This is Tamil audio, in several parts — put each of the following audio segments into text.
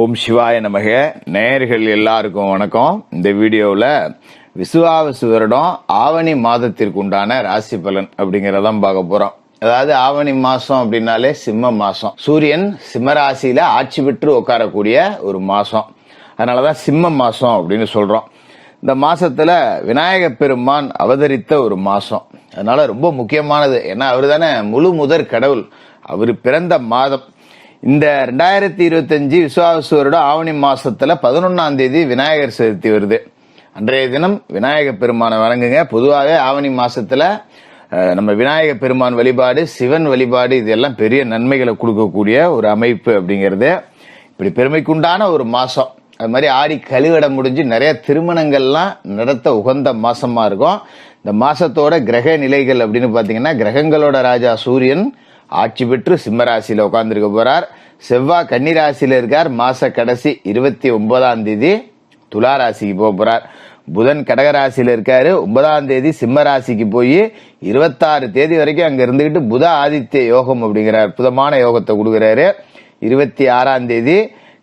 ஓம் சிவாய நமக. நேயர்கள் எல்லாருக்கும் வணக்கம். இந்த வீடியோவில் விசுவாவசு வருடம் ஆவணி மாதத்திற்கு உண்டான ராசி பலன் அப்படிங்கிறதான் பார்க்க போகிறோம் அதாவது ஆவணி மாதம் அப்படின்னாலே சிம்ம மாதம் சூரியன் சிம்மராசியில் ஆட்சி பெற்று உட்காரக்கூடிய ஒரு மாதம் அதனால தான் சிம்ம மாதம் அப்படின்னு சொல்கிறோம் இந்த மாசத்துல விநாயக பெருமான் அவதரித்த ஒரு மாசம். அதனால ரொம்ப முக்கியமானது. ஏன்னா அவர் தானே முழு முதற் கடவுள். அவர் பிறந்த மாதம். இந்த ரெண்டாயிரத்தி இருபத்தஞ்சு விசுவாச வருடம் ஆவணி மாசத்துல பதினொன்னாம் தேதி விநாயகர் சதுர்த்தி வருது. அன்றைய தினம் விநாயக பெருமானை வணங்குங்க. பொதுவாகவே ஆவணி மாசத்துல நம்ம விநாயக பெருமான் வழிபாடு சிவன் வழிபாடு இதெல்லாம் பெரிய நன்மைகளை கொடுக்கக்கூடிய ஒரு அமைப்பு அப்படிங்கிறது. இப்படி பெருமைக்குண்டான ஒரு மாசம். அது மாதிரி ஆடி கழுவிட முடிஞ்சு நிறைய திருமணங்கள்லாம் நடத்த உகந்த மாசமா இருக்கும். இந்த மாசத்தோட கிரக நிலைகள் அப்படின்னு பாத்தீங்கன்னா கிரகங்களோட ராஜா சூரியன் ஆட்சி பெற்று சிம்மராசியில் உட்காந்துருக்க உட்கார்ந்துருக்க செவ்வாய் கன்னிராசியில் இருக்கார். மாத கடைசி இருபத்தி ஒன்பதாம் தேதி துலா ராசிக்கு போக போகிறார் புதன் கடகராசியில் இருக்கார். ஒன்பதாம் தேதி சிம்ம ராசிக்கு போய் இருபத்தாறு தேதி வரைக்கும் அங்கே இருந்துக்கிட்டு புத ஆதித்ய யோகம் அப்படிங்கிற அற்புதமான யோகத்தை கொடுக்குறாரு. இருபத்தி ஆறாம் தேதி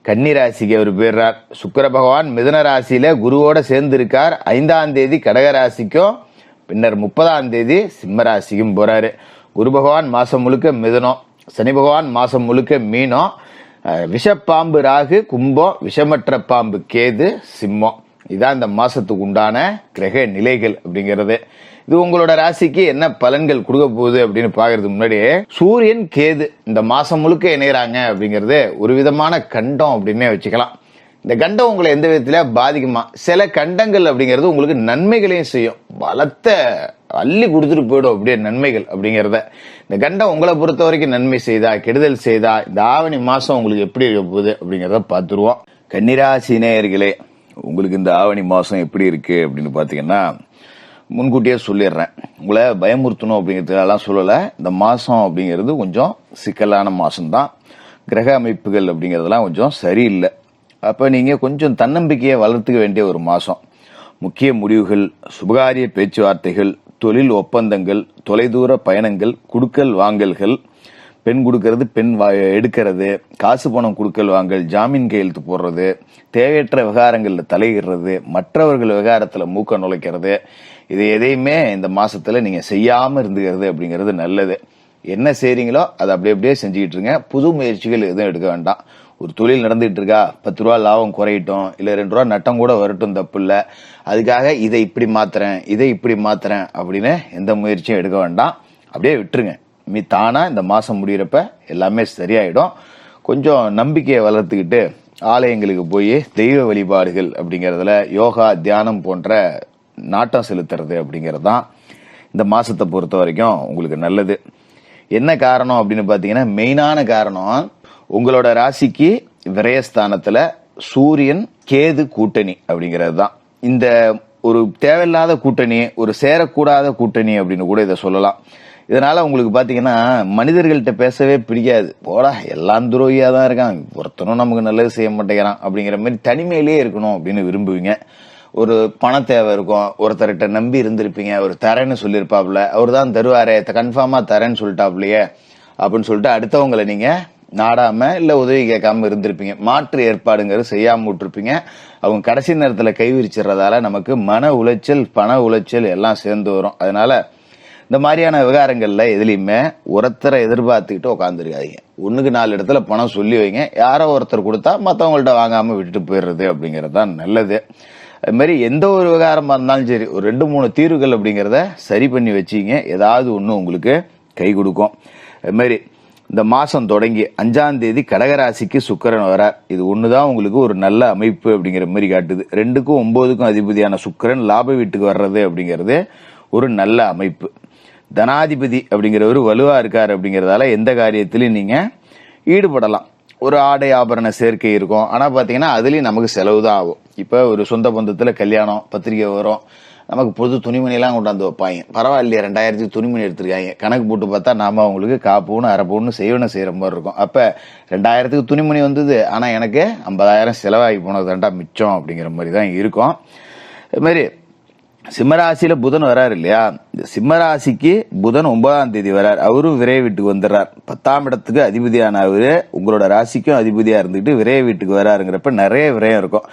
கன்னிராசிக்கு அவர் போயிடுறார். சுக்கர பகவான் மிதுன ராசியில் குருவோட சேர்ந்து இருக்கார் ஐந்தாம் தேதி கடகராசிக்கும் பின்னர் முப்பதாம் தேதி சிம்ம ராசிக்கும் குரு பகவான் மாசம் முழுக்க மிதுனம் சனி பகவான் மாசம் முழுக்க மீனம் விஷப்பாம்பு ராகு கும்பம் விஷமற்ற பாம்பு கேது சிம்மம். இதான் இந்த மாசத்துக்கு உண்டான கிரக நிலைகள் அப்படிங்கிறது. இது உங்களோட ராசிக்கு என்ன பலன்கள் கொடுக்க போகுது அப்படின்னு பாக்குறதுக்கு முன்னாடி சூரியன் கேது இந்த மாசம் முழுக்க இணையறாங்க அப்படிங்கிறது ஒரு விதமான கண்டம் அப்படின்னே வச்சுக்கலாம். இந்த கண்டம் உங்களை எந்த விதத்தில் பாதிக்குமா? சில கண்டங்கள் அப்படிங்கிறது உங்களுக்கு நன்மைகளையும் செய்யும். பலத்த அள்ளி கொடுத்துட்டு போயிடும் அப்படியே நன்மைகள் அப்படிங்கிறத. இந்த கண்டம் உங்களை பொறுத்த வரைக்கும் நன்மை செய்தா கெடுதல் செய்தா இந்த ஆவணி மாசம் உங்களுக்கு எப்படி இருக்க போகுது அப்படிங்கிறத பார்த்துருவோம். கன்னிராசி நேயர்களே உங்களுக்கு இந்த ஆவணி மாசம் எப்படி இருக்கு அப்படின்னு பார்த்தீங்கன்னா முன்கூட்டியே சொல்லிடுறேன். உங்களை பயமுறுத்தணும் அப்படிங்கிறதுக்கெல்லாம் சொல்லலை. இந்த மாதம் அப்படிங்கிறது கொஞ்சம் சிக்கலான மாதம்தான் கிரக அமைப்புகள் அப்படிங்கிறதெல்லாம் கொஞ்சம் சரியில்லை. அப்போ நீங்கள் கொஞ்சம் தன்னம்பிக்கையை வளர்த்துக்க வேண்டிய ஒரு மாதம் முக்கிய முடிவுகள் சுபகாரிய பேச்சுவார்த்தைகள் தொழில் ஒப்பந்தங்கள் தொலைதூர பயணங்கள் குடுக்கல் வாங்கல்கள் பெண் கொடுக்கறது பெண் வா- எடுக்கிறது காசு பணம் கொடுக்கல் வாங்கல் ஜாமீன் கையெழுத்து போடுறது தேவையற்ற விவகாரங்களில் தலையிடுறது மற்றவர்கள் விவகாரத்தில் மூக்க நுழைக்கிறது இது எதையுமே இந்த மாதத்தில் நீங்கள் செய்யாமல் இருந்துக்கிறது அப்படிங்கிறது நல்லது. என்ன செய்கிறீங்களோ அதை அப்படியே அப்படியே செஞ்சுக்கிட்டு இருங்க. புது முயற்சிகள் எதுவும் எடுக்க வேண்டாம். ஒரு தொழில் நடந்துட்டு இருக்கா பத்து ரூபா லாபம் குறையட்டும் இல்லை ரெண்டு ரூபா நட்டம் கூட வரட்டும் தப்பு இல்லை அதுக்காக இதை இப்படி மாத்துறேன் இதை இப்படி மாத்துறேன் அப்படின்னு எந்த முயற்சியும் எடுக்க வேண்டாம். அப்படியே விட்டுருங்க. மீ தானா இந்த மாதம் முடியிறப்ப எல்லாமே சரியாயிடும். கொஞ்சம் நம்பிக்கையை வளர்த்துக்கிட்டு ஆலயங்களுக்கு போய் தெய்வ வழிபாடுகள் அப்படிங்கிறதுல யோகா தியானம் போன்ற நாட்டம் செலுத்துறது அப்படிங்கிறது தான் இந்த மாதத்தை பொறுத்த வரைக்கும் உங்களுக்கு நல்லது. என்ன காரணம் அப்படின்னு பார்த்தீங்கன்னா மெயினான காரணம் உங்களோட ராசிக்கு விரயஸ்தானத்துல சூரியன் கேது கூட்டணி அப்படிங்கிறது தான் இந்த ஒரு தேவையில்லாத கூட்டணி ஒரு சேரக்கூடாத கூட்டணி அப்படின்னு கூட இதை சொல்லலாம். இதனால உங்களுக்கு பாத்தீங்கன்னா மனிதர்கள்ட்ட பேசவே பிடிக்காது. போடா எல்லாம் துரோகியா தான் இருக்கான். ஒருத்தனும் நமக்கு நல்லது செய்ய மாட்டேங்கிறான் அப்படிங்கிற மாதிரி தனிமையிலேயே இருக்கணும் அப்படின்னு விரும்புவீங்க. ஒரு பண தேவை இருக்கும். ஒருத்தர்கிட்ட நம்பி இருந்திருப்பீங்க. ஒரு தரேன்னு சொல்லியிருப்பாப்ல அவர் தான் தருவாரே கன்ஃபார்மா தரேன்னு சொல்லிட்டாப்லையே அப்படின்னு சொல்லிட்டு அடுத்தவங்களை நீங்கள் நாடாம இல்ல உதவி கேட்காம இருந்திருப்பீங்க. மாற்று ஏற்பாடுங்கிறது செய்யாம விட்டுருப்பீங்க. அவங்க கடைசி நேரத்துல கைவிரிச்சிடுறதால நமக்கு மன உளைச்சல் பண உளைச்சல் எல்லாம் சேர்ந்து வரும். அதனால இந்த மாதிரியான விவகாரங்கள்ல எதுலையுமே ஒருத்தரை எதிர்பார்த்துக்கிட்டு உட்காந்துருக்காதீங்க ஒன்றுக்கு நாலு இடத்துல பணம் சொல்லி வைங்க. யாரோ ஒருத்தர் கொடுத்தா மற்றவங்கள்ட்ட வாங்காமல் விட்டுட்டு போயிடுறது அப்படிங்கிறது தான் நல்லது. அதுமாரி எந்த ஒரு விவகாரமாக இருந்தாலும் சரி ஒரு ரெண்டு மூணு தீர்வுகள் அப்படிங்கிறத சரி பண்ணி வச்சிங்க ஏதாவது ஒன்று உங்களுக்கு கை கொடுக்கும். அது மாதிரி இந்த மாசம் தொடங்கி அஞ்சாம் தேதி கடகராசிக்கு சுக்கரன் வரார். இது ஒண்ணுதான் உங்களுக்கு ஒரு நல்ல அமைப்பு அப்படிங்கிற மாதிரி காட்டுது. ரெண்டுக்கும் ஒன்பதுக்கும் அதிபதியான சுக்கரன் லாப வீட்டுக்கு வர்றது அப்படிங்கிறது ஒரு நல்ல அமைப்பு. தனாதிபதி அப்படிங்கிறவர் வலுவா இருக்கார் அப்படிங்கிறதால எந்த காரியத்திலையும் நீங்க ஈடுபடலாம். ஒரு ஆடை ஆபரண சேர்க்கை இருக்கும். ஆனால் பார்த்தீங்கன்னா அதுலேயும் நமக்கு செலவு தான் ஆகும். இப்போ ஒரு சொந்த பந்தத்தில் கல்யாணம் பத்திரிக்கை வரும். நமக்கு புது துணிமணியெல்லாம் கொண்டாந்து வைப்பாங்க. பரவாயில்லையே ரெண்டாயிரத்துக்கு துணிமணி எடுத்திருக்காங்க. கணக்கு போட்டு பார்த்தா நாம் அவங்களுக்கு காப்பூன்னு அரைப்பூன்னு செய்வனை செய்கிற மாதிரி இருக்கும். அப்போ ரெண்டாயிரத்துக்கு துணிமணி வந்தது. ஆனால் எனக்கு ஐம்பதாயிரம் செலவாகி போனது தாண்டா மிச்சம் அப்படிங்கிற மாதிரி தான் இருக்கும். அது மாதிரி சிம்மராசியில புதன் வராரு இல்லையா? இந்த சிம்மராசிக்கு புதன் ஒன்பதாம் தேதி வரார். அவரும் விரைய வீட்டுக்கு வந்துடுறார். பத்தாம் இடத்துக்கு அதிபதியான அவர் உங்களோட ராசிக்கும் அதிபதியாக இருந்துக்கிட்டு விரைய வீட்டுக்கு வராருங்கிறப்ப நிறைய விரயம் இருக்கும்.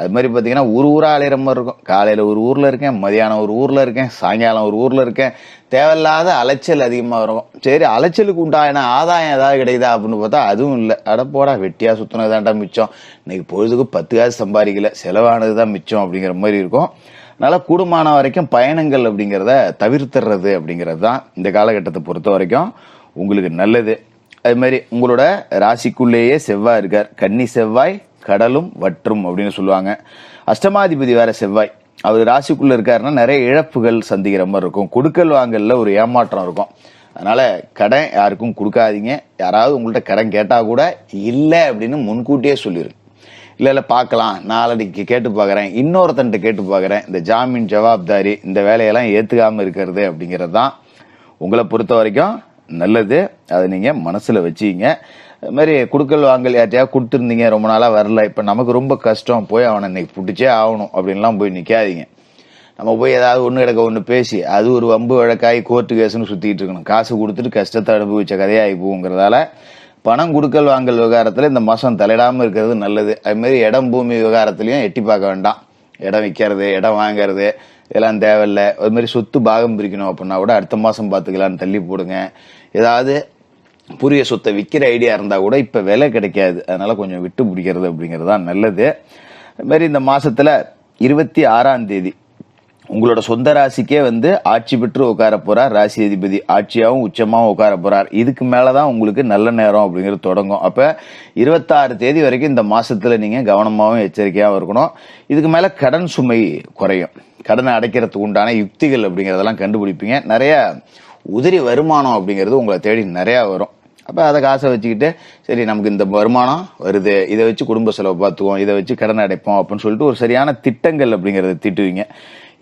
அது மாதிரி பார்த்தீங்கன்னா ஒரு ஊராக அலையிற மாதிரி இருக்கும். காலையில் ஒரு ஊரில் இருக்கேன் மதியானம் ஒரு ஊரில் இருக்கேன் சாயங்காலம் ஒரு ஊரில் இருக்கேன். தேவையில்லாத அலைச்சல் அதிகமாக இருக்கும் சரி அலைச்சலுக்கு உண்டான ஆதாயம் ஏதாவது கிடைக்குதா அப்படின்னு பார்த்தா அதுவும் இல்லை. அடப்போடா வெட்டியாக சுற்றினது தான்டா மிச்சம். இன்னைக்கு பொழுதுக்கு பத்து காசு சம்பாதிக்கல செலவானது தான் மிச்சம் அப்படிங்கிற மாதிரி இருக்கும். அதனால கூடுமான வரைக்கும் பயணங்கள் அப்படிங்கிறத தவிர்த்துறது அப்படிங்கிறது தான் இந்த காலகட்டத்தை பொறுத்த வரைக்கும் உங்களுக்கு நல்லது. அது மாதிரி உங்களோட ராசிக்குள்ளேயே செவ்வாய் இருக்கார். கன்னி செவ்வாய் கடலும் வற்றும் அப்படின்னு சொல்லுவாங்க. அஷ்டமாதிபதி வேற செவ்வாய். அவர் ராசிக்குள்ள இருக்காருன்னா நிறைய இழப்புகள் சந்திக்கிற மாதிரி இருக்கும். கொடுக்கல் வாங்கல்ல ஒரு ஏமாற்றம் இருக்கும். அதனால கடன் யாருக்கும் கொடுக்காதீங்க. யாராவது உங்கள்ட்ட கடன் கேட்டால் கூட இல்லை அப்படின்னு முன்கூட்டியே சொல்லிடுங்க இல்லை இல்லை பார்க்கலாம். நாளடிக்கு கேட்டு பார்க்குறேன். இன்னொருத்தன்ட்டு கேட்டு பார்க்குறேன். இந்த ஜாமீன் ஜவாப்தாரி இந்த வேலையெல்லாம் ஏற்றுக்காமல் இருக்கிறது அப்படிங்கிறது தான். உங்களை பொறுத்த வரைக்கும் நல்லது. அதை நீங்கள் மனசில் வச்சுக்கிங்க அது மாதிரி குடுக்கல் வாங்கல் யார்ட்டையாவது கொடுத்துருந்தீங்க ரொம்ப நாளாக வரல. இப்போ நமக்கு ரொம்ப கஷ்டம். போய் அவனை இன்னைக்கு பிடிச்சே ஆகணும் அப்படின்லாம் போய் நிற்காதீங்க நம்ம போய் ஏதாவது ஒன்று கிடக்க ஒன்று பேசி அது ஒரு வம்பு வழக்காகி கோர்ட்டு கேஸ்னு சுற்றிக்கிட்டு இருக்கணும். காசு கொடுத்துட்டு கஷ்டத்தை அனுபவிச்ச கதையாகி போகுங்கிறதால பணம் கொடுக்கல் வாங்கல் விவகாரத்தில் இந்த மாதம் தலையிடாமல் இருக்கிறது நல்லது. அதுமாரி இடம் பூமி விவகாரத்துலையும் எட்டி பார்க்க வேண்டாம். இடம் விற்கிறது இடம் வாங்குறது இதெல்லாம் தேவையில்லை. அதுமாரி சொத்து பாகம் பிரிக்கணும் அப்படின்னா கூட அடுத்த மாதம் பார்த்துக்கலாம்னு தள்ளி போடுங்க. ஏதாவது புரிய சொத்தை விற்கிற ஐடியா இருந்தால் கூட இப்போ விலை கிடைக்காது. அதனால் கொஞ்சம் விட்டு பிடிக்கிறது அப்படிங்கிறது தான் நல்லது. அதுமாரி இந்த மாதத்தில் இருபத்தி ஆறாம் தேதி உங்களோட சொந்த ராசிக்கே வந்து ஆட்சி பெற்று உட்கார போறார். ராசி அதிபதி ஆட்சியாகவும் உச்சமாகவும் உட்கார போறார். இதுக்கு மேலதான் உங்களுக்கு நல்ல நேரம் அப்படிங்கிறது தொடங்கும். அப்ப இருபத்தாறு தேதி வரைக்கும் இந்த மாசத்துல நீங்க கவனமாகவும் எச்சரிக்கையாகவும் இருக்கணும். இதுக்கு மேல கடன் சுமை குறையும். கடனை அடைக்கிறதுக்கு உண்டான யுக்திகள் அப்படிங்கிறதெல்லாம் கண்டுபிடிப்பீங்க. நிறைய உதிரி வருமானம் அப்படிங்கிறது உங்களை தேடி நிறையா வரும். அப்போ அதை காசை வச்சுக்கிட்டு சரி நமக்கு இந்த வருமானம் வருது. இதை வச்சு குடும்ப செலவு பார்த்துக்குவோம். இதை வச்சு கடன் அடைப்போம் அப்படின்னு சொல்லிட்டு ஒரு சரியான திட்டங்கள் அப்படிங்கிறத திட்டுவீங்க.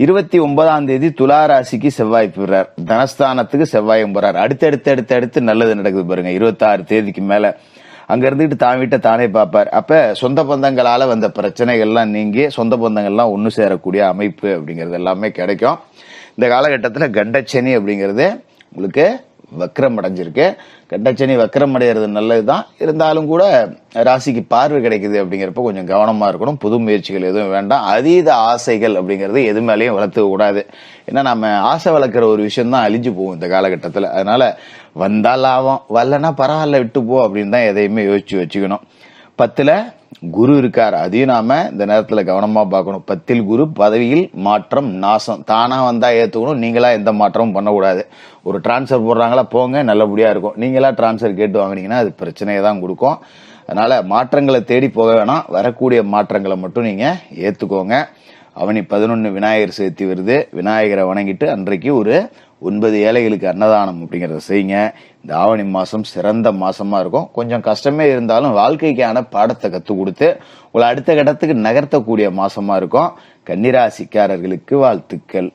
இருபத்தி ஒன்பதாம் தேதி துலா ராசிக்கு செவ்வாய் போறார். தனஸ்தானத்துக்கு செவ்வாயும் போறார். அடுத்தடுத்து அடுத்து அடுத்து நல்லது நடக்குது பாருங்க. இருபத்தாறு தேதிக்கு மேல. அங்க இருந்துட்டு தான் வீட்டை தானே பார்ப்பார். அப்ப சொந்த பந்தங்களால வந்த பிரச்சனைகள்லாம் நீங்கி சொந்த பந்தங்கள்லாம் ஒன்று சேரக்கூடிய அமைப்பு அப்படிங்கிறது எல்லாமே கிடைக்கும். இந்த காலகட்டத்தில் கண்டச்சனி அப்படிங்கிறது உங்களுக்கு வக்ரம் அடைஞ்சிருக்கு கண்டச்சனி வக்ரம் அடைகிறது நல்லதுதான். இருந்தாலும் கூட ராசிக்கு பார்வை கிடைக்குது அப்படிங்கிறப்ப கொஞ்சம் கவனமாக இருக்கணும். புது முயற்சிகள் எதுவும் வேண்டாம். அதீத ஆசைகள் அப்படிங்கிறது எது மேலேயும் வளர்த்துக்க கூடாது. ஏன்னா நம்ம ஆசை வளர்க்குற ஒரு விஷயம் தான் அழிஞ்சு போகும் இந்த காலகட்டத்தில். அதனால் வந்தால் லாபம். வரலன்னா பரவாயில்ல விட்டு போ அப்படின்னு தான் எதையுமே யோசிச்சு வச்சுக்கணும். பத்துல குரு இருக்கார். அதையும் நாம இந்த நேரத்துல கவனமா பார்க்கணும். பத்தில் குரு பதவியில் மாற்றம் நாசம். தானா வந்தா ஏத்துக்கணும். நீங்களா எந்த மாற்றமும் பண்ணக்கூடாது. ஒரு டிரான்ஸ்ஃபர் போடுறாங்களா போங்க நல்லபடியா இருக்கும். நீங்களா டிரான்ஸ்ஃபர் கேட்டு வாங்கினீங்கன்னா அது பிரச்சனையை தான் கொடுக்கும். அதனால மாற்றங்களை தேடி போக வேணாம். வரக்கூடிய மாற்றங்களை மட்டும் நீங்க ஏத்துக்கோங்க. அவனி பதினொன்று விநாயகர் சேர்த்தி வருது. விநாயகரை வணங்கிட்டு அன்றைக்கு ஒரு ஒன்பது ஏழைகளுக்கு அன்னதானம் அப்படிங்கிறத செய்யுங்க. இந்த ஆவணி மாதம் சிறந்த மாதமாக இருக்கும். கொஞ்சம் கஷ்டமே இருந்தாலும் வாழ்க்கைக்கான பாடத்தை கற்றுக் கொடுத்து உங்களை அடுத்த கட்டத்துக்கு நகர்த்தக்கூடிய மாதமாக இருக்கும். கன்னிராசிக்காரர்களுக்கு வாழ்த்துக்கள்.